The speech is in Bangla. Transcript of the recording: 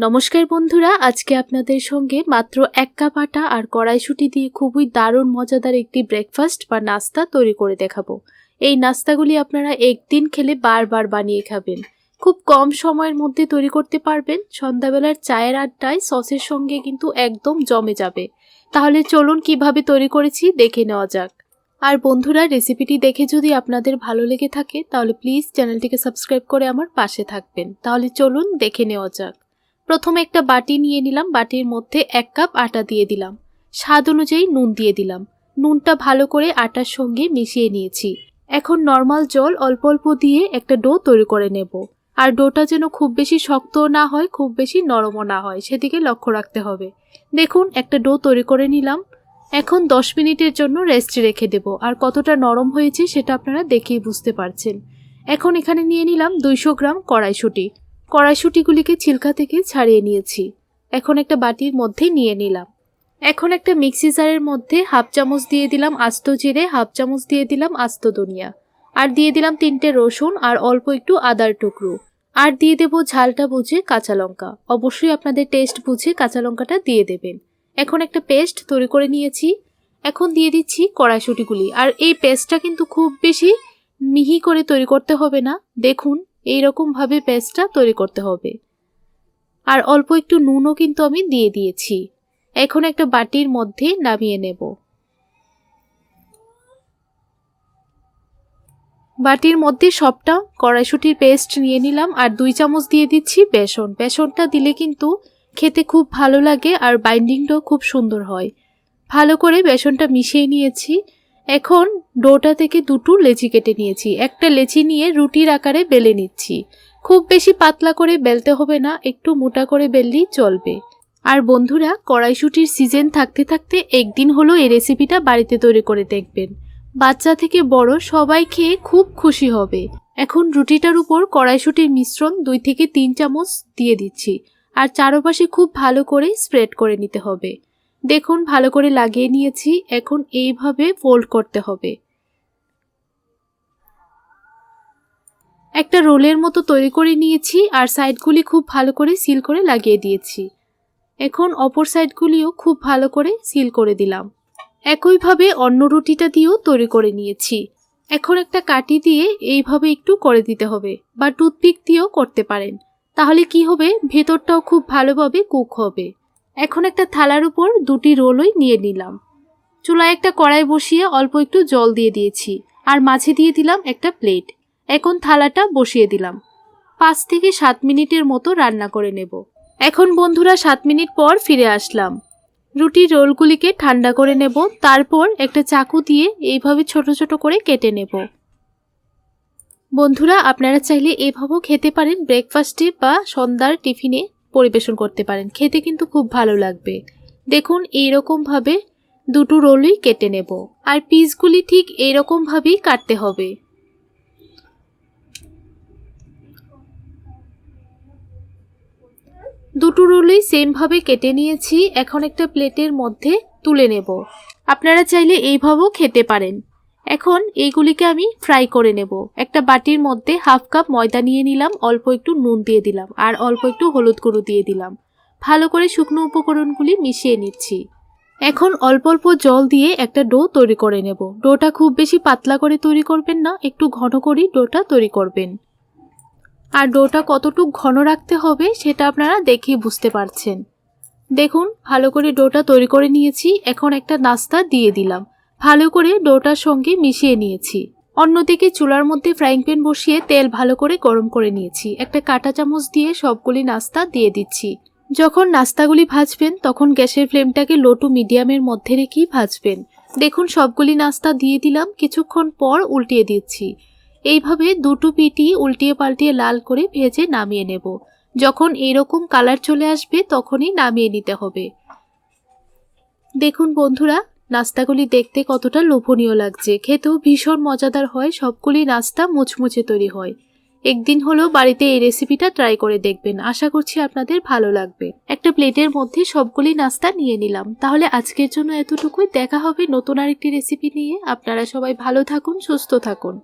নমস্কার বন্ধুরা, আজকে আপনাদের সঙ্গে মাত্র এক কাপ আটা আর কড়াইশুঁটি দিয়ে খুবই দারুণ মজাদার একটি ব্রেকফাস্ট বা নাস্তা তৈরি করে দেখাবো। এই নাস্তাগুলি আপনারা একদিন খেলে বারবার বানিয়ে খাবেন। খুব কম সময়ের মধ্যে তৈরি করতে পারবেন। সন্ধ্যাবেলার চায়ের আড্ডায় সসের সঙ্গে কিন্তু একদম জমে যাবে। তাহলে চলুন কীভাবে তৈরি করেছি দেখে নেওয়া যাক। আর বন্ধুরা রেসিপিটি দেখে যদি আপনাদের ভালো লেগে থাকে, তাহলে প্লিজ চ্যানেলটিকে সাবস্ক্রাইব করে আমার পাশে থাকবেন। তাহলে চলুন দেখে নেওয়া যাক। প্রথমে একটা বাটি নিয়ে নিলাম, বাটির মধ্যে এক কাপ আটা দিয়ে দিলাম। স্বাদ অনুযায়ী নুন দিয়ে দিলাম। নুনটা ভালো করে আটার সঙ্গে মিশিয়ে নিয়েছি। এখন নর্মাল জল অল্প অল্প দিয়ে একটা ডো তৈরি করে নেব। আর ডোটা যেন খুব বেশি শক্ত না হয়, খুব বেশি নরমও না হয়, সেদিকে লক্ষ্য রাখতে হবে। দেখুন, একটা ডো তৈরি করে নিলাম। এখন দশ মিনিটের জন্য রেস্ট রেখে দেব। আর কতটা নরম হয়েছে সেটা আপনারা দেখেই বুঝতে পারছেন। এখন এখানে নিয়ে নিলাম দুইশো গ্রাম কড়াইশুঁটি। কড়াইশুঁটিগুলিকে ছিলকা থেকে ছাড়িয়ে নিয়েছি। এখন একটা বাটির মধ্যে নিয়ে নিলাম। এখন একটা মিক্সি জারের মধ্যে হাফ চামচ দিয়ে দিলাম আস্ত জিরে, হাফ চামচ দিয়ে দিলাম আস্ত ধনিয়া। আর দিয়ে দিলাম তিনটে রসুন আর অল্প একটু আদার টুকরো। আর দিয়ে দেবো ঝালটা বুঝে কাঁচা লঙ্কা। অবশ্যই আপনাদের টেস্ট বুঝে কাঁচা লঙ্কাটা দিয়ে দেবেন। এখন একটা পেস্ট তৈরি করে নিয়েছি। এখন দিয়ে দিচ্ছি কড়াইশুঁটিগুলি। আর এই পেস্টটা কিন্তু খুব বেশি মিহি করে তৈরি করতে হবে না। দেখুন। এই ভাবে পেস্টটা তৈরি করতে হবে। আর অল্প একটু নুনও কিন্তু আমি দিয়ে দিয়েছি। এখন একটা বাটির মধ্যে নামিয়ে নেব। বাটির মধ্যে সবটা কড়াইশুটির পেস্ট নিয়ে নিলাম আর দুই চামচ দিয়ে দিচ্ছি বেসন। বেসনটা দিলে কিন্তু খেতে খুব ভালো লাগে আর বাইন্ডিংটাও খুব সুন্দর হয়। ভালো করে বেসনটা মিশিয়ে নিয়েছি। এখন ডোটা থেকে দুটো লেচি কেটে নিয়েছি। একটা লেচি নিয়ে রুটির আকারে বেলে নিচ্ছি। খুব বেশি পাতলা করে বেলতে হবে না, একটু মোটা করে বেললেই চলবে। আর বন্ধুরা, কড়াইশুটির সিজন থাকতে থাকতে একদিন হলো এই রেসিপিটা বাড়িতে তৈরি করে দেখবেন। বাচ্চা থেকে বড় সবাই খেয়ে খুব খুশি হবে। এখন রুটিটার উপর কড়াইশুটির মিশ্রণ দুই থেকে তিন চামচ দিয়ে দিচ্ছি। আর চারপাশে খুব ভালো করে স্প্রেড করে নিতে হবে। দেখুন, ভালো করে লাগিয়ে নিয়েছি, এখন এইভাবে ফোল্ড করতে হবে। একটা রোলের মতো তৈরি করে নিয়েছি, আর সাইডগুলি খুব ভালো করে সিল করে লাগিয়ে দিয়েছি। এখন অপর সাইডগুলিও খুব ভালো করে সিল করে দিলাম। একইভাবে অন্য রুটিটা দিয়েও তৈরি করে নিয়েছি। এখন একটা কাটি দিয়ে এইভাবে একটু করে দিতে হবে, বা টুথপিক দিয়েও করতে পারেন। তাহলে কি হবে? ভেতরটাও খুব ভালোভাবে কুক হবে। এখন একটা থালার উপর দুটি রোলই নিয়ে নিলাম। চুলায় একটা কড়াই বসিয়ে অল্প একটু জল দিয়ে দিয়েছি, আর মাঝে দিয়ে দিলাম একটা প্লেট। এখন থালাটা বসিয়ে দিলাম। পাঁচ থেকে সাত মিনিটের মতো রান্না করে নেব। এখন বন্ধুরা, সাত মিনিট পর ফিরে আসলাম। রুটির রোলগুলিকে ঠান্ডা করে নেব, তারপর একটা চাকু দিয়ে এইভাবে ছোট ছোট করে কেটে নেব। বন্ধুরা, আপনারা চাইলে এভাবেও খেতে পারেন ব্রেকফাস্টে বা সন্ধ্যার টিফিনে। পরিবেশন করতে পারেন। খেতে কিন্তু খুব ভালো লাগবে। দেখুন, এইরকমভাবে দুটো রোলই কেটে নেব। আর পিসগুলি ঠিক এইরকমভাবেই কাটতে হবে। দুটো রোলই সেমভাবে কেটে নিয়েছি। এখন একটা প্লেটের মধ্যে তুলে নেব। আপনারা চাইলে এইভাবেও খেতে পারেন। এখন এইগুলিকে আমি ফ্রাই করে নেব। একটা বাটির মধ্যে হাফ কাপ ময়দা নিয়ে নিলাম, অল্প একটু নুন দিয়ে দিলাম আর অল্প একটু হলুদ গুঁড়ো দিয়ে দিলাম। ভালো করে শুকনো উপকরণগুলি মিশিয়ে নিচ্ছি। এখন অল্প অল্প জল দিয়ে একটা ডো তৈরি করে নেব। ডোটা খুব বেশি পাতলা করে তৈরি করবেন না, একটু ঘন করেই ডোটা তৈরি করবেন। আর ডোটা কতটুক ঘন রাখতে হবে সেটা আপনারা দেখেই বুঝতে পারছেন। দেখুন, ভালো করে ডোটা তৈরি করে নিয়েছি। এখন একটা নাস্তা দিয়ে দিলাম। ভালো করে ডোটার সঙ্গে মিশিয়ে নিয়েছি। অন্যদিকে চুলার মধ্যে ফ্রাইং প্যান বসিয়ে তেল ভালো করে গরম করে নিয়েছি। একটা কাঁটা চামচ দিয়ে সবগুলি নাস্তা দিয়ে দিচ্ছি। যখন নাস্তাগুলি ভাজবেন, তখন গ্যাসের ফ্লেমটাকে লো টু মিডিয়ামের মধ্যে রেখেই ভাজবেন। দেখুন, সবগুলি নাস্তা দিয়ে দিলাম, কিছুক্ষণ পর উল্টিয়ে দিচ্ছি। এইভাবে দুটো পিটি উল্টিয়ে পাল্টিয়ে লাল করে ভেজে নামিয়ে নেব। যখন এরকম কালার চলে আসবে, তখনই নামিয়ে নিতে হবে। দেখুন বন্ধুরা নাস্তাগুলি দেখতে কতটা লোভনীয় লাগছে। খেতেও ভীষণ মজাদার হয়, সবগুলি নাস্তা মুচমুচে তৈরি হয়। একদিন হলেও বাড়িতে এই রেসিপিটা ট্রাই করে দেখবেন। আশা করছি আপনাদের ভালো লাগবে। একটা প্লেটের মধ্যে সবগুলি নাস্তা নিয়ে নিলাম। তাহলে আজকের জন্য এতটুকুই। দেখা হবে নতুন আরেকটি রেসিপি নিয়ে। আপনারা সবাই ভালো থাকুন, সুস্থ থাকুন।